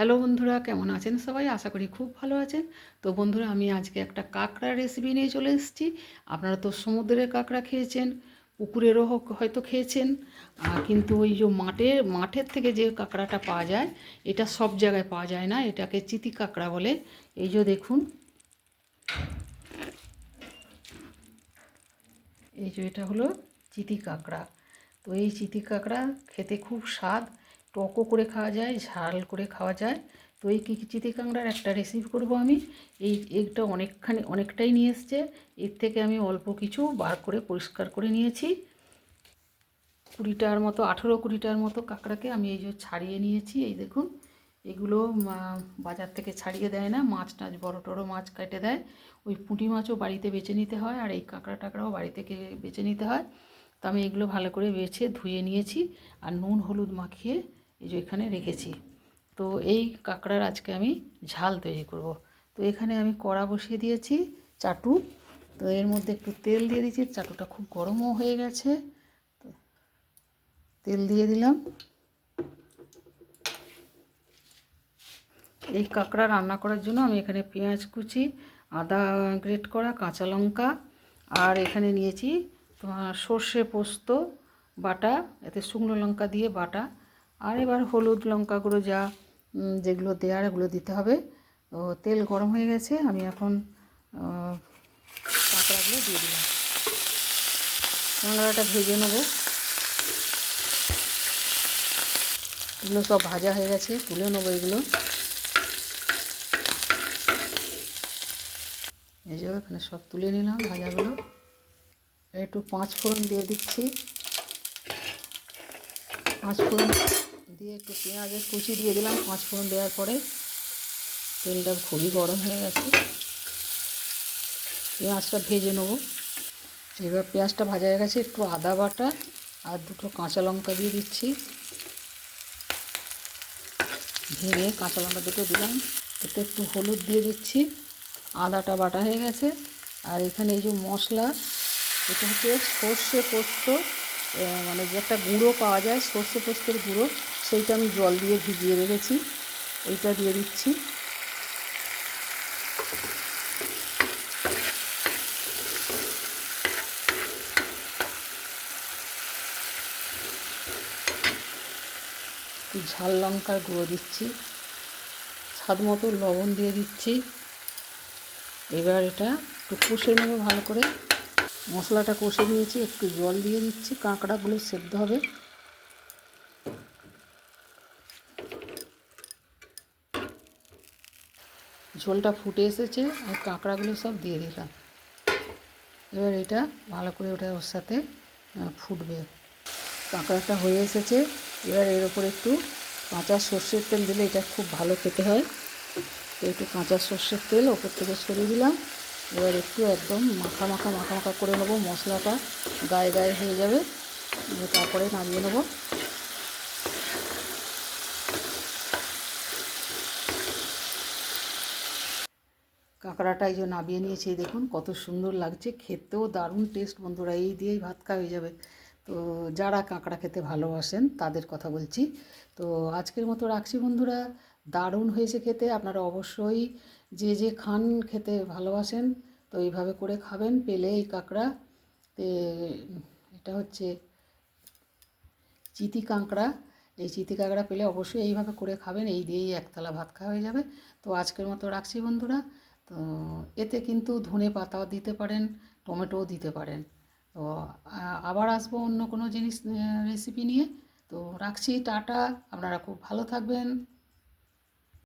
Hello বন্ধুরা, কেমন আছেন সবাই? আশা করি খুব ভালো আছেন। তো বন্ধুরা, আমি আজকে একটা কাঁকড়া রেসিপি নিয়ে চলে এসেছি। আপনারা তো সমুদ্রের কাঁকড়া খেয়েছেন পুকুরেরও হোক হয়তো খেয়েছেন। কিন্তু ওই যে মাঠের মাঠের থেকে যে কাঁকড়াটা পাওয়া যায়, এটা সব জায়গায় পাওয়া যায় না। এটাকে চিতি কাঁকড়া বলে। এই যে দেখুন। এই যে এটা হলো চিতি কাঁকড়া। তো এই চিতি কাঁকড়া খেতে খুব স্বাদ। টকও করে খাওয়া যায়, ঝাল করে খাওয়া যায়। তো এই চিতি কাঁকড়ার একটা রেসিপি করব আমি? এই এগটা অনেকখানি, অনেকটাই নিয়ে এসছে। এর থেকে আমি অল্প কিছু বার করে পরিষ্কার করে নিয়েছি। কুড়িটার মতো, আঠেরো কুড়িটার মতো কাঁকড়াকে আমি এই যে ছাড়িয়ে নিয়েছি, এই দেখুন। এগুলো বাজার থেকে ছাড়িয়ে দেয় না, মাছ টাছ, বড় টড়ো মাছ কেটে দেয়। ওই পুঁটি মাছও বাড়িতে বেছে নিতে হয় আর এই কাঁকড়া টাকড়াও বাড়ি থেকে বেছে নিতে হয়। তো আমি এগুলো ভালো করে বেছে ধুয়ে নিয়েছি। আর নুন, হলুদ মাখিয়ে এই যে এখানে রেখেছি। তো এই কাঁকড়ার আজকে আমি ঝাল তৈরি করব। তো এখানে আমি কড়া বসিয়ে দিয়েছি, চাটু। তো এর মধ্যে একটু তেল দিয়ে দিয়েছি, চাটুটা খুব গরমও হয়ে গেছে। তো তেল দিয়ে দিলাম। এই কাঁকড়া রান্না করার জন্য আমি এখানে পেঁয়াজ কুচি, আদা গ্রেট করা, কাঁচা লঙ্কা, আর এখানে নিয়েছি তোমার সর্ষে পোস্ত বাটা, এতে শুকনো লঙ্কা দিয়ে বাটা। আর এবার হলুদ লঙ্কা গুঁড়ো যা যেগুলো দেওয়ার এগুলো দিতে হবে। তো তেল গরম হয়ে গেছে, আমি এখন কাঁকড়াগুলো দিয়ে দিলাম। কাঁকড়াটা ভেজে নেব। এগুলো সব ভাজা হয়ে গেছে, তুলে নেব এগুলো। এই যে এখানে সব তুলে নিলাম ভাজাগুলো। একটু পাঁচ ফোড়ন দিয়ে দিচ্ছি। পাঁচ ফোড়ন দিয়ে একটু পেঁয়াজের কুচি দিয়ে দিলাম পাঁচ ফোড়ন দেওয়ার পরে তেলটা খুবই গরম হয়ে গেছে। পেঁয়াজটা ভেজে নেব। এবার পেঁয়াজটা ভাজা হয়ে গেছে, একটু আদা বাটা আর দুটো কাঁচা লঙ্কা দিয়ে দিচ্ছি। ভেঙে কাঁচা লঙ্কা দুটো দিলাম, এতে একটু হলুদ দিয়ে দিচ্ছি। আদাটা বাটা হয়ে গেছে। আর এখানে এই যে মশলা, এটা হচ্ছে সর্ষে পোস্ত মানে যে একটা গুঁড়ো পাওয়া যায়, সর্ষে পোস্তের গুঁড়ো, সেইটা আমি জল দিয়ে ভিজিয়ে রেখেছি। এইটা দিয়ে দিচ্ছি। ঝাল লঙ্কার গুঁড়ো দিচ্ছি। স্বাদ মতো লবণ দিয়ে দিচ্ছি। এবার এটা একটু কষে নেব ভালো করে। মশলাটা কষে নিয়েছি, একটু জল দিয়ে দিচ্ছি, কাঁকড়াগুলো সেদ্ধ হবে। ঝোলটা ফুটে এসেছে, আর কাঁকড়াগুলো সব দিয়ে দিলাম। এবার এটা ভালো করে ওটা ওর সাথে ফুটবে। কাঁকড়াটা হয়ে এসেছে, এবার এর ওপর একটু কাঁচা সর্ষের তেল দিলে এটা খুব ভালো খেতে হয়। তো একটু কাঁচা সর্ষের তেল ওপর থেকে সরিয়ে দিলাম। এবার একটু একদম মাখা মাখা মাখা মাখা করে নেব, মশলাটা গায়ে গায়ে হয়ে যাবে। তারপরে নামিয়ে নেব। কাঁকড়াটা এই যে নামিয়ে নিয়েছি দেখুন কত সুন্দর লাগছে, খেতেও দারুণ টেস্ট বন্ধুরা, এই দিয়েই ভাত খাওয়া হয়ে যাবে। তো যারা কাঁকড়া খেতে ভালোবাসেন তাদের কথা বলছি। তো আজকের মতো রাখছি বন্ধুরা। দারুণ হয়েছে খেতে। আপনারা অবশ্যই যে যে খান খেতে ভালোবাসেন, তো এইভাবে করে খাবেন। পেলে এই কাঁকড়া এটা হচ্ছে চিতি কাঁকড়া। এই চিতি কাঁকড়া পেলে অবশ্যই এইভাবে করে খাবেন। এই দিয়েই একতলা ভাত খাওয়া হয়ে যাবে। তো আজকের মতো রাখছি বন্ধুরা। তো এতে কিন্তু ধনে পাতাও দিতে পারেন, টমেটোও দিতে পারেন। তো আবার আসব অন্য কোনো জিনিস রেসিপি নিয়ে। তো রাখছি, টাটা। আপনারা খুব ভালো থাকবেন।